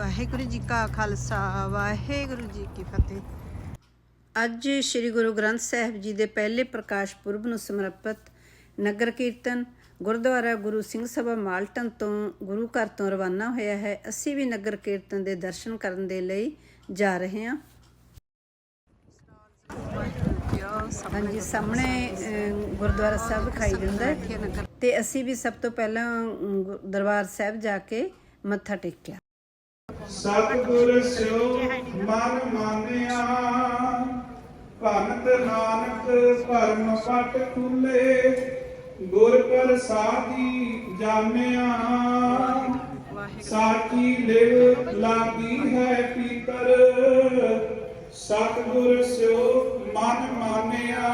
ਵਾਹਿਗੁਰੂ ਜੀ ਕਾ ਖਾਲਸਾ, ਵਾਹਿਗੁਰੂ ਜੀ ਕੀ ਫਤਿਹ। ਅੱਜ ਸ੍ਰੀ ਗੁਰੂ ਗ੍ਰੰਥ ਸਾਹਿਬ ਜੀ ਦੇ ਪਹਿਲੇ ਪ੍ਰਕਾਸ਼ ਪੁਰਬ ਨੂੰ ਸਮਰਪਿਤ ਨਗਰ ਕੀਰਤਨ ਗੁਰਦੁਆਰਾ ਗੁਰੂ ਸਿੰਘ ਸਭਾ ਮਾਲਟਨ ਤੋਂ ਗੁਰੂ ਘਰ ਤੋਂ ਰਵਾਨਾ ਹੋਇਆ ਹੈ। ਅਸੀਂ ਵੀ ਨਗਰ ਕੀਰਤਨ ਦੇ ਦਰਸ਼ਨ ਕਰਨ ਦੇ ਲਈ ਜਾ ਰਹੇ ਹਾਂ। ਹਾਂਜੀ, ਸਾਹਮਣੇ ਗੁਰਦੁਆਰਾ ਸਾਹਿਬ ਵਿਖਾਈ ਦਿੰਦਾ ਤੇ ਅਸੀਂ ਵੀ ਸਭ ਤੋਂ ਪਹਿਲਾਂ ਦਰਬਾਰ ਸਾਹਿਬ ਜਾ ਕੇ ਮੱਥਾ ਟੇਕਿਆ। ਸਤਿਗੁਰ ਸਿਓ ਮਨ ਮਾਨਿਆ ਭਗਤ ਨਾਨਕ ਭਰਮ ਪਟ ਖੁੱਲੇ ਗੁਰ ਪ੍ਰਸਾਦੀ ਜਾਣਿਆ ਸਾਚੀ ਲਿਵ ਲਾਗੀ ਹੈ ਪੀਤਰ ਸਤਿਗੁਰ ਸਿਓ ਮਨ ਮਾਨਿਆ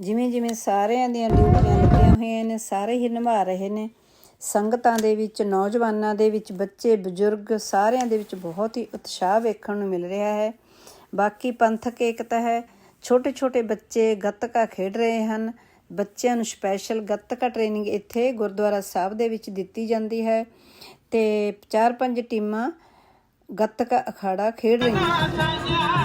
ਜਿਵੇਂ ਜਿਵੇਂ ਸਾਰਿਆਂ ਦੀਆਂ ਡਿਊਟੀਆਂ ਲੱਗੀਆਂ ਹੋਈਆਂ ਨੇ, ਸਾਰੇ ਹੀ ਨਿਭਾ ਰਹੇ ਨੇ। ਸੰਗਤਾਂ ਦੇ ਵਿੱਚ, ਨੌਜਵਾਨਾਂ ਦੇ ਵਿੱਚ, ਬੱਚੇ, ਬਜ਼ੁਰਗ ਸਾਰਿਆਂ ਦੇ ਵਿੱਚ ਬਹੁਤ ਹੀ ਉਤਸ਼ਾਹ ਵੇਖਣ ਨੂੰ ਮਿਲ ਰਿਹਾ ਹੈ। ਬਾਕੀ ਪੰਥਕ ਏਕਤਾ ਹੈ। ਛੋਟੇ ਛੋਟੇ ਬੱਚੇ ਗੱਤਕਾ ਖੇਡ ਰਹੇ ਹਨ। ਬੱਚਿਆਂ ਨੂੰ ਸਪੈਸ਼ਲ ਗੱਤਕਾ ਟ੍ਰੇਨਿੰਗ ਇੱਥੇ ਗੁਰਦੁਆਰਾ ਸਾਹਿਬ ਦੇ ਵਿੱਚ ਦਿੱਤੀ ਜਾਂਦੀ ਹੈ ਤੇ ਚਾਰ ਪੰਜ ਟੀਮਾਂ ਗੱਤਕਾ ਅਖਾੜਾ ਖੇਡ ਰਹੀਆਂ ਹਨ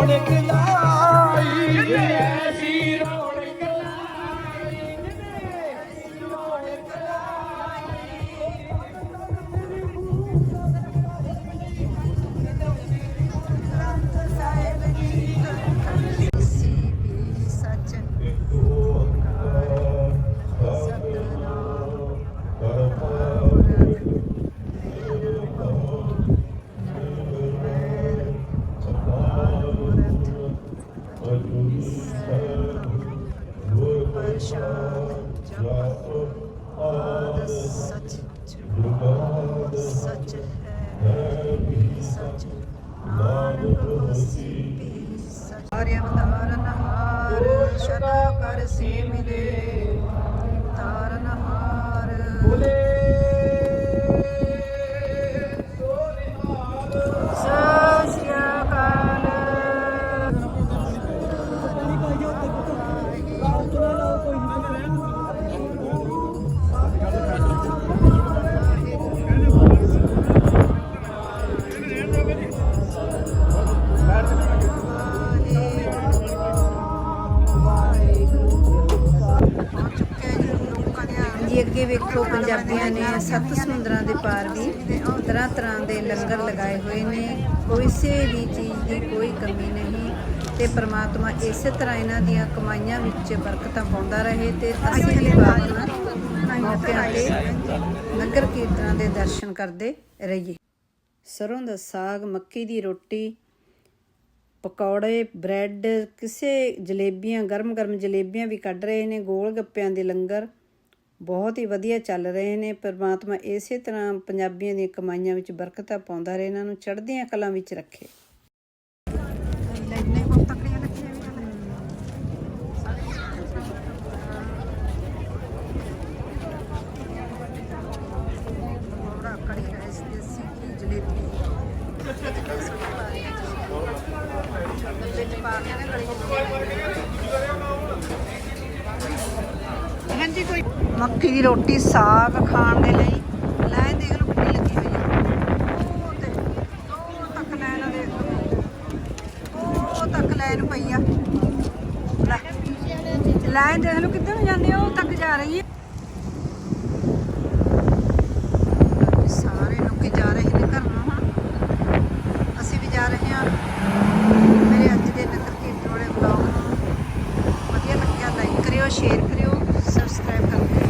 অনেকে ਸੱਚ ਹਰਿ ਅਵਤਾਰਨ ਹਾਰ ਕਰ ਸੀ ਵੇਖੋ, ਪੰਜਾਬੀਆਂ ਨੇ ਸੱਤ ਸਮੁੰਦਰਾਂ ਦੇ ਪਾਰ ਵੀ ਤਰ੍ਹਾਂ ਤਰ੍ਹਾਂ ਦੇ ਲੰਗਰ ਲਗਾਏ ਹੋਏ ਨੇ। ਕਿਸੇ ਵੀ ਚੀਜ਼ ਦੀ ਕੋਈ ਕਮੀ ਨਹੀਂ ਤੇ ਪ੍ਰਮਾਤਮਾ ਇਸੇ ਤਰ੍ਹਾਂ ਇਹਨਾਂ ਦੀਆਂ ਕਮਾਈਆਂ ਵਿੱਚ ਬਰਕਤਾਂ ਪਾਉਂਦਾ ਰਹੇ ਤੇ ਅਸੀਂ ਵੀ ਬਾਬਾ ਮੌਕਿਆਂ ਤੇ ਨਗਰ ਕੀਰਤਨਾਂ ਦੇ ਦਰਸ਼ਨ ਕਰਦੇ ਰਹੀਏ। ਸਰੋਂ ਦਾ ਸਾਗ, ਮੱਕੀ ਦੀ ਰੋਟੀ, ਪਕੌੜੇ, ਬ੍ਰੈਡ, ਕਿਸੇ ਜਲੇਬੀਆਂ, ਗਰਮ-ਗਰਮ ਜਲੇਬੀਆਂ ਵੀ ਕੱਢ ਰਹੇ ਨੇ, ਗੋਲ ਗੱਪਿਆਂ ਦੇ ਲੰਗਰ। ਬਹੁਤ ਹੀ ਵਧੀਆ ਚੱਲ ਰਹੇ ਨੇ ਪਰਮਾਤਮਾ ਇਸੇ ਤਰ੍ਹਾਂ ਪੰਜਾਬੀਆਂ ਦੀਆਂ ਕਮਾਈਆਂ ਵਿੱਚ ਬਰਕਤਾਂ ਪਾਉਂਦਾ ਰਹੇ, ਇਹਨਾਂ ਨੂੰ ਚੜ੍ਹਦੀਆਂ ਕਲਾਂ ਵਿੱਚ ਰੱਖੇ। ਹਾਂਜੀ, ਕੋਈ ਮੱਕੀ ਦੀ ਰੋਟੀ ਸਾਗ ਖਾਣ ਦੇ ਲਈ। ਲੈ ਦੇਖ ਲਓ ਕਿੰਨੀ ਲੱਗੀ ਹੋਈ ਆ। ਉਹ ਤੇ ਉਹ ਤੱਕ ਲੈਣ ਦੇਖ ਲਓ। ਉਹ ਤੱਕ ਲੈਣ ਪਈ ਆ ਲੈ। ਦੇਖ ਲਓ ਕਿੱਧਰ ਨੂੰ ਜਾਂਦੇ ਉਹ ਤੱਕ ਜਾ ਰਹੀ ਹੈ। ਸਾਰੇ ਲੋਕੀ ਜਾ ਰਹੇ ਨੇ ਘਰ। ਨੂੰ ਹੁਣ ਅਸੀਂ ਵੀ ਜਾ ਰਹੇ ਹਾਂ। ਮੇਰੇ ਅੱਜ ਦੇ ਨਗਰ ਕੀਰਤਨ ਵਾਲੇ ਵਲੌਗ ਨੂੰ ਵਧੀਆ ਲੱਗਿਆ ਲਾਈਕ ਕਰਿਓ ਸ਼ੇਅਰ ਕਰਿਓ ਸਬਸਕ੍ਰਾਈਬ ਕਰ ਦਿਓ।